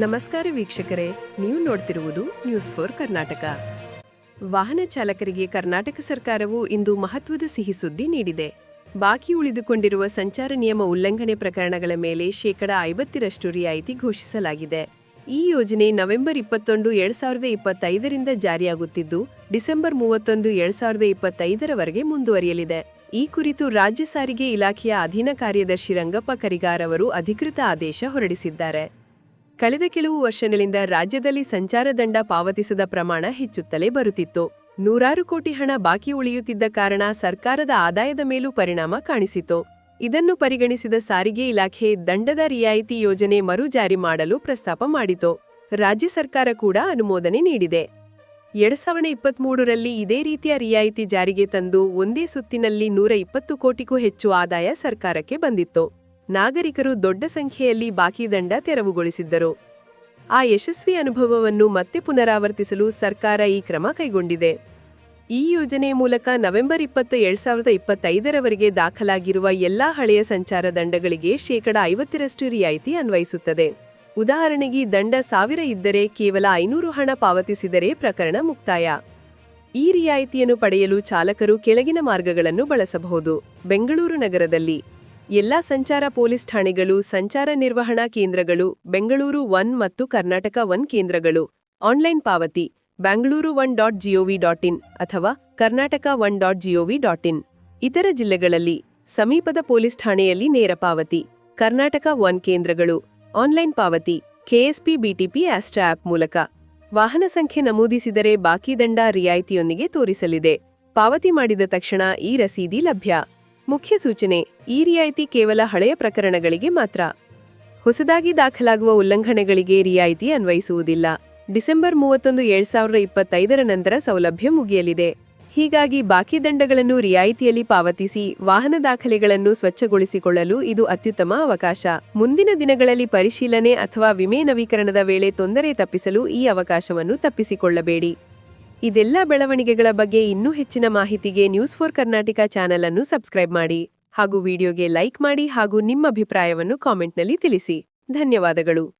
ನಮಸ್ಕಾರ ವೀಕ್ಷಕರೇ, ನೀವು ನೋಡ್ತಿರುವುದು ನ್ಯೂಸ್ ಫೋರ್ ಕರ್ನಾಟಕ. ವಾಹನ ಚಾಲಕರಿಗೆ ಕರ್ನಾಟಕ ಸರ್ಕಾರವು ಇಂದು ಮಹತ್ವದ ಸಿಹಿ ಸುದ್ದಿ ನೀಡಿದೆ. ಬಾಕಿ ಉಳಿದುಕೊಂಡಿರುವ ಸಂಚಾರ ನಿಯಮ ಉಲ್ಲಂಘನೆ ಪ್ರಕರಣಗಳ ಮೇಲೆ ಶೇಕಡ ಐವತ್ತರಷ್ಟು ರಿಯಾಯಿತಿ ಘೋಷಿಸಲಾಗಿದೆ. ಈ ಯೋಜನೆ ನವೆಂಬರ್ ಇಪ್ಪತ್ತೊಂದು, ಎರಡ್ ಸಾವಿರದ ಇಪ್ಪತ್ತೈದರಿಂದ ಜಾರಿಯಾಗುತ್ತಿದ್ದು, ಡಿಸೆಂಬರ್ ಮೂವತ್ತೊಂದು, ಎರಡ್ ಸಾವಿರದ ಇಪ್ಪತ್ತೈದರವರೆಗೆ ಮುಂದುವರಿಯಲಿದೆ. ಈ ಕುರಿತು ರಾಜ್ಯ ಸಾರಿಗೆ ಇಲಾಖೆಯ ಅಧೀನ ಕಾರ್ಯದರ್ಶಿ ರಂಗಪ್ಪ ಕರಿಗಾರ್ ಅವರು ಅಧಿಕೃತ ಆದೇಶ ಹೊರಡಿಸಿದ್ದಾರೆ. ಕಳೆದ ಕೆಲವು ವರ್ಷಗಳಿಂದ ರಾಜ್ಯದಲ್ಲಿ ಸಂಚಾರ ದಂಡ ಪಾವತಿಸದ ಪ್ರಮಾಣ ಹೆಚ್ಚುತ್ತಲೇ ಬರುತ್ತಿತ್ತು. ನೂರಾರು ಕೋಟಿ ಹಣ ಬಾಕಿ ಉಳಿಯುತ್ತಿದ್ದ ಕಾರಣ ಸರ್ಕಾರದ ಆದಾಯದ ಮೇಲೂ ಪರಿಣಾಮ ಕಾಣಿಸಿತು. ಇದನ್ನು ಪರಿಗಣಿಸಿದ ಸಾರಿಗೆ ಇಲಾಖೆ ದಂಡದ ರಿಯಾಯಿತಿ ಯೋಜನೆ ಮರು ಜಾರಿ ಮಾಡಲು ಪ್ರಸ್ತಾಪ ಮಾಡಿತು. ರಾಜ್ಯ ಸರ್ಕಾರ ಕೂಡ ಅನುಮೋದನೆ ನೀಡಿದೆ. ಎರಡ್ ಸಾವಿರದ ಇಪ್ಪತ್ತ್ಮೂರರಲ್ಲಿ ಇದೇ ರೀತಿಯ ರಿಯಾಯಿತಿ ಜಾರಿಗೆ ತಂದು ಒಂದೇ ಸುತ್ತಿನಲ್ಲಿ ನೂರ ಇಪ್ಪತ್ತು ಕೋಟಿಗೂ ಹೆಚ್ಚು ಆದಾಯ ಸರ್ಕಾರಕ್ಕೆ ಬಂದಿತ್ತು. ನಾಗರಿಕರು ದೊಡ್ಡ ಸಂಖ್ಯೆಯಲ್ಲಿ ಬಾಕಿ ದಂಡ ತೆರವುಗೊಳಿಸಿದ್ದರು. ಆ ಯಶಸ್ವಿ ಅನುಭವವನ್ನು ಮತ್ತೆ ಪುನರಾವರ್ತಿಸಲು ಸರ್ಕಾರ ಈ ಕ್ರಮ ಕೈಗೊಂಡಿದೆ. ಈ ಯೋಜನೆ ಮೂಲಕ ನವೆಂಬರ್ ಇಪ್ಪತ್ತು, ಎರಡ್ ಸಾವಿರದ ಇಪ್ಪತ್ತೈದರವರೆಗೆ ದಾಖಲಾಗಿರುವ ಎಲ್ಲಾ ಹಳೆಯ ಸಂಚಾರ ದಂಡಗಳಿಗೆ ಶೇಕಡ ಐವತ್ತರಷ್ಟು ರಿಯಾಯಿತಿ ಅನ್ವಯಿಸುತ್ತದೆ. ಉದಾಹರಣೆಗೆ, ದಂಡ ಸಾವಿರ ಇದ್ದರೆ ಕೇವಲ ಐನೂರು ಹಣ ಪಾವತಿಸಿದರೆ ಪ್ರಕರಣ ಮುಕ್ತಾಯ. ಈ ರಿಯಾಯಿತಿಯನ್ನು ಪಡೆಯಲು ಚಾಲಕರು ಕೆಳಗಿನ ಮಾರ್ಗಗಳನ್ನು ಬಳಸಬಹುದು. ಬೆಂಗಳೂರು ನಗರದಲ್ಲಿ ಎಲ್ಲಾ ಸಂಚಾರ ಪೊಲೀಸ್ ಠಾಣೆಗಳು, ಸಂಚಾರ ನಿರ್ವಹಣಾ ಕೇಂದ್ರಗಳು, ಬೆಂಗಳೂರು ಒನ್ ಮತ್ತು ಕರ್ನಾಟಕ ಒನ್ ಕೇಂದ್ರಗಳು. ಆನ್ಲೈನ್ ಪಾವತಿ Bangalore one dot gov dot in ಅಥವಾ Karnataka one dot gov dot in. ಇತರ ಜಿಲ್ಲೆಗಳಲ್ಲಿ ಸಮೀಪದ ಪೊಲೀಸ್ ಠಾಣೆಯಲ್ಲಿ ನೇರ ಪಾವತಿ, ಕರ್ನಾಟಕ ಒನ್ ಕೇಂದ್ರಗಳು. ಆನ್ಲೈನ್ ಪಾವತಿ, ಕೆಎಸ್ಪಿ ಬಿಟಿಪಿ ಆಸ್ಟ್ರಾ ಆಪ್ ಮೂಲಕ. ವಾಹನ ಸಂಖ್ಯೆ ನಮೂದಿಸಿದರೆ ಬಾಕಿ ದಂಡ ರಿಯಾಯಿತಿಯೊಂದಿಗೆ ತೋರಿಸಲಿದೆ. ಪಾವತಿ ಮಾಡಿದ ತಕ್ಷಣ ಈ ರಸೀದಿ ಲಭ್ಯ. ಮುಖ್ಯ ಸೂಚನೆ, ಈ ರಿಯಾಯಿತಿ ಕೇವಲ ಹಳೆಯ ಪ್ರಕರಣಗಳಿಗೆ ಮಾತ್ರ. ಹೊಸದಾಗಿ ದಾಖಲಾಗುವ ಉಲ್ಲಂಘನೆಗಳಿಗೆ ರಿಯಾಯಿತಿ ಅನ್ವಯಿಸುವುದಿಲ್ಲ. ಡಿಸೆಂಬರ್ ಮೂವತ್ತೊಂದು ಎರಡ್ ಸಾವಿರದ ಇಪ್ಪತ್ತೈದರ ನಂತರ ಸೌಲಭ್ಯ ಮುಗಿಯಲಿದೆ. ಹೀಗಾಗಿ ಬಾಕಿ ದಂಡಗಳನ್ನು ರಿಯಾಯಿತಿಯಲ್ಲಿ ಪಾವತಿಸಿ ವಾಹನ ದಾಖಲೆಗಳನ್ನು ಸ್ವಚ್ಛಗೊಳಿಸಿಕೊಳ್ಳಲು ಇದು ಅತ್ಯುತ್ತಮ ಅವಕಾಶ. ಮುಂದಿನ ದಿನಗಳಲ್ಲಿ ಪರಿಶೀಲನೆ ಅಥವಾ ವಿಮೆ ನವೀಕರಣದ ವೇಳೆ ತೊಂದರೆ ತಪ್ಪಿಸಲು ಈ ಅವಕಾಶವನ್ನು ತಪ್ಪಿಸಿಕೊಳ್ಳಬೇಡಿ. ಇದೆಲ್ಲ ಬೆಳವಣಿಗೆಗಳ ಬಗ್ಗೆ ಇನ್ನೂ ಹೆಚ್ಚಿನ ಮಾಹಿತಿಗೆ ನ್ಯೂಸ್ ಫೋರ್ ಕರ್ನಾಟಕ ಚಾನೆಲ್ ಅನ್ನು ಸಬ್ಸ್ಕ್ರೈಬ್ ಮಾಡಿ ಹಾಗೂ ವಿಡಿಯೋಗೆ ಲೈಕ್ ಮಾಡಿ ಹಾಗೂ ನಿಮ್ಮ ಅಭಿಪ್ರಾಯವನ್ನು ಕಾಮೆಂಟ್ನಲ್ಲಿ ತಿಳಿಸಿ. ಧನ್ಯವಾದಗಳು.